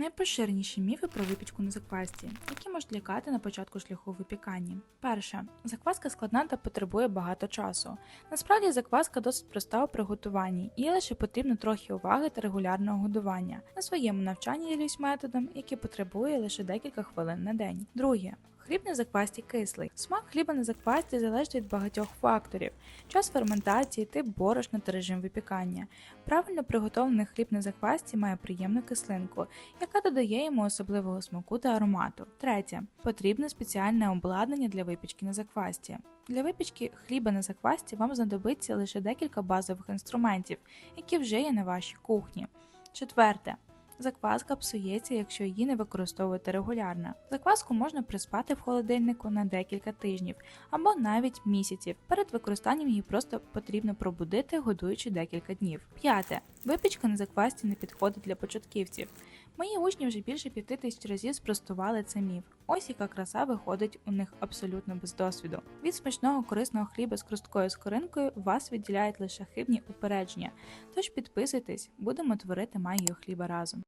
Найпоширеніші міфи про випічку на заквасці, які можуть лякати на початку шляху випікання. Перше, закваска складна та потребує багато часу. Насправді закваска досить проста у приготуванні, і лише потрібно трохи уваги та регулярного годування. На своєму навчанні ділюсь методом, який потребує лише декілька хвилин на день. Друге. Хліб на заквасті кислий. Смак хліба на заквасті залежить від багатьох факторів: час ферментації, тип борошна та режим випікання. Правильно приготовлений хліб на заквасті має приємну кислинку, яка додає йому особливого смаку та аромату. Третє. Потрібне спеціальне обладнання для випічки на заквасті. Для випічки хліба на заквасті вам знадобиться лише декілька базових інструментів, які вже є на вашій кухні. Четверте. Закваска псується, якщо її не використовувати регулярно. Закваску можна приспати в холодильнику на декілька тижнів або навіть місяців. Перед використанням її просто потрібно пробудити, годуючи декілька днів. П'яте. Випічка на заквасці не підходить для початківців. Мої учні вже більше п'яти тисяч разів спростували цей міф. Ось яка краса виходить у них абсолютно без досвіду. Від смачного корисного хліба з крусткою скоринкою вас відділяють лише хибні упередження. Тож підписуйтесь, будемо творити магію хліба разом.